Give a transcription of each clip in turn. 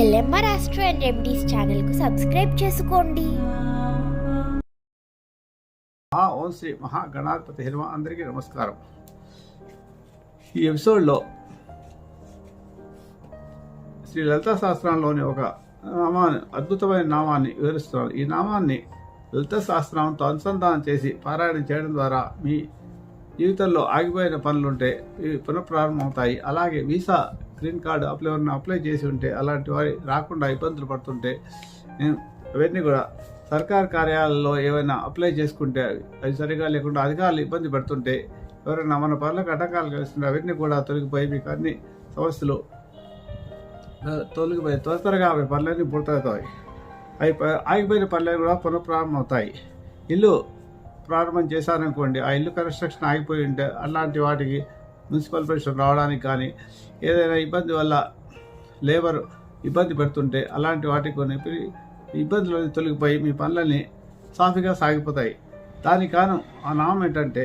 And remedies ఛానల్కు subscribe చేసుకోండి. ఆ ఓం శ్రీ మహాగణాధిపతి హనుమ అందరికీ నమస్కారం. ఈ ఎపిసోడ్లో శ్రీ లలితా శాస్త్రంలోని ఒక నామాన్ని అద్భుతమైన నామాన్ని వివరిస్తున్నాను. ఈ నామాన్ని లలిత శాస్త్రంతో అనుసంధానం చేసి పారాయణం చేయడం ద్వారా మీ జీవితంలో ఆగిపోయిన పనులుంటే ఇవి పునఃప్రారంభమవుతాయి. అలాగే visa green card apply apply చేసి ఉంటే అలాంటి వారి రాకుండా ఇబ్బందులు పడుతుంటే నేను అవన్నీ కూడా సర్కార్ కార్యాలయాల్లో ఏమైనా అప్లై చేసుకుంటే అవి సరిగా లేకుండా అధికారులు ఇబ్బంది పడుతుంటే ఎవరైనా మన పనులకు ఆటంకాలు కలిస్తుంటే అవన్నీ కూడా తొలగిపోయి మీకు అన్ని సమస్యలు తొలగిపోయి త్వర త్వరగా అవి పనులన్నీ పూర్తవుతాయి. అవి ఆగిపోయిన పనులన్నీ కూడా పునఃప్రారంభం అవుతాయి ఇల్లు ప్రారంభం చేశారనుకోండి ఆ ఇల్లు కన్స్ట్రక్షన్ ఆగిపోయి ఉంటే అలాంటి వాటికి మున్సిపల్ పరిషత్ రావడానికి కానీ ఏదైనా ఇబ్బంది వల్ల లేబర్ ఇబ్బంది పెడుతుంటే అలాంటి వాటికి కొన్ని ఇబ్బందులు తొలగిపోయి మీ పనులన్నీ సాఫీగా సాగిపోతాయి. దానికి కారణం ఆ నామం ఏంటంటే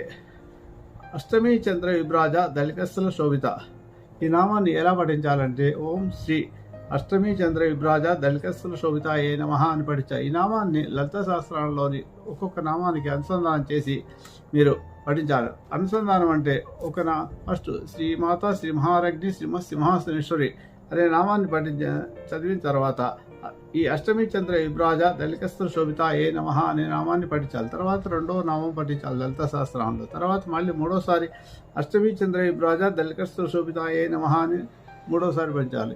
అష్టమి చంద్ర విభ్రాజ దళితస్థుల శోభిత. ఈ నామాన్ని ఎలా పఠించాలంటే ఓం శ్రీ అష్టమి చంద్ర విభ్రాజ దళికస్తుల శోభిత ఏ నమ అని పఠించారు ఈ నామాన్ని లలిత శాస్త్రంలోని ఒక్కొక్క నామానికి అనుసంధానం చేసి మీరు పఠించాలి. అనుసంధానం అంటే ఒక నా ఫస్ట్ శ్రీమాత శ్రీ మహారగ్ని శ్రీమ సింహాసనేశ్వరి అనే నామాన్ని పఠించ చదివిన తర్వాత ఈ అష్టమి చంద్ర విభ్రాజ దళికస్థ శోభిత ఏ నమ అనే నామాన్ని పఠించాలి. తర్వాత రెండవ నామం పఠించాలి లలిత శాస్త్రంలో తర్వాత మళ్ళీ మూడోసారి అష్టమి చంద్ర విభ్రాజ దళికస్థ శోభిత ఏ నమ అని మూడోసారి పఠించాలి.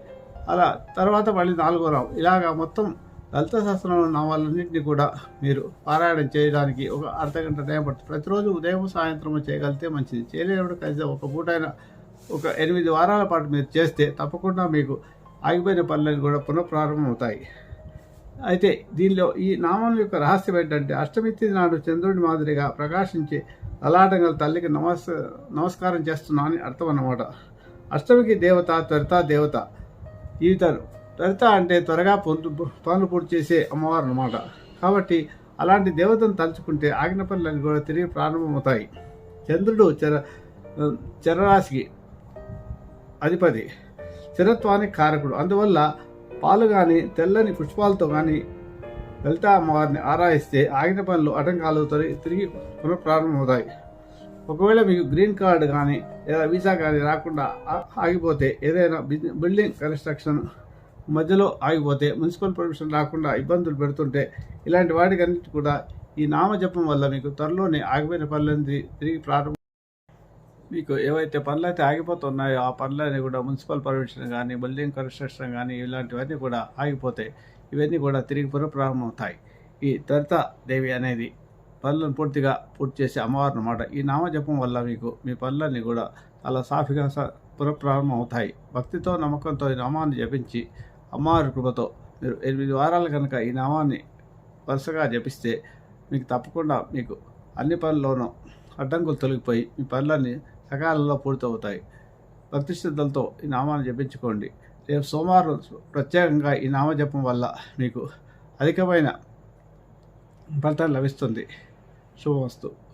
అలా తర్వాత మళ్ళీ నాలుగో రావు. ఇలాగా మొత్తం లలిత శాస్త్రంలో నామాలన్నింటినీ కూడా మీరు పారాయణం చేయడానికి ఒక అర్ధ గంట టైం పడుతుంది. ప్రతిరోజు ఉదయం సాయంత్రం చేయగలిగితే మంచిది. చేయలేనప్పుడు కనీసం ఒక పూటైన ఒక ఎనిమిది వారాల పాటు మీరు చేస్తే తప్పకుండా మీకు ఆగిపోయిన పనులన్నీ కూడా పునఃప్రారంభం అవుతాయి అయితే దీనిలో ఈ నామం యొక్క రహస్యం ఏంటంటే అష్టమి తిథి నాడు చంద్రుడి మాదిరిగా ప్రకాశించి లలాటంగల తల్లికి నమస్ నమస్కారం చేస్తున్నా అని అర్థం అన్నమాట. అష్టమికి దేవత త్వరిత దేవత. జీవితాలు. త్వరిత అంటే త్వరగా పొందు పనులు పూర్తి చేసే అమ్మవారు అన్నమాట కాబట్టి అలాంటి దేవతను తలుచుకుంటే ఆగిన పనులన్నీ కూడా తిరిగి ప్రారంభమవుతాయి. చంద్రుడు చర చరరాశికి అధిపతి స్థిరత్వానికి కారకుడు. అందువల్ల పాలు కానీ తెల్లని పుష్పాలతో కానీ లలితా అమ్మవారిని ఆరాయిస్తే ఆగిన పనులు ఆటంకాలు తిరిగి పునఃప్రారంభమవుతాయి. ఒకవేళ మీకు గ్రీన్ కార్డు కానీ లేదా వీసా కానీ రాకుండా ఆగిపోతే ఏదైనా బిల్డింగ్ కన్స్ట్రక్షన్ మధ్యలో ఆగిపోతే మున్సిపల్ పర్మిషన్ రాకుండా ఇబ్బందులు పెడుతుంటే ఇలాంటి వాటికన్నిటి కూడా ఈ నామజపం వల్ల మీకు త్వరలోనే ఆగిపోయిన పనులన్నీ తిరిగి ప్రారంభం. మీకు ఏవైతే పనులు అయితే ఆగిపోతున్నాయో ఆ పనులన్నీ కూడా మున్సిపల్ పర్మిషన్ కానీ బిల్డింగ్ కన్స్ట్రక్షన్ కానీ ఇలాంటివన్నీ కూడా ఆగిపోతాయి ఇవన్నీ కూడా తిరిగి పునఃప్రారంభం అవుతాయి ఈ త్వరిత దేవి అనేది పనులను పూర్తిగా పూర్తి చేసే అమ్మవారు అన్నమాట. ఈ నామజపం వల్ల మీకు మీ పనులన్నీ కూడా చాలా సాఫీగా స- పునఃప్రారంభం అవుతాయి. భక్తితో నమ్మకంతో ఈ నామాన్ని జపించి అమ్మవారి కృపతో మీరు ఎనిమిది వారాలు కనుక ఈ నామాన్ని వరుసగా జపిస్తే మీకు తప్పకుండా మీకు అన్ని పనుల్లోనూ అడ్డంకులు తొలగిపోయి మీ పనులన్నీ సకాలంలో పూర్తవుతాయి. భక్తి శ్రద్ధలతో ఈ నామాన్ని జపించుకోండి. రేపు సోమవారం ప్రత్యేకంగా ఈ నామజపం వల్ల మీకు అధికమైన ఫలితం లభిస్తుంది. 正月と。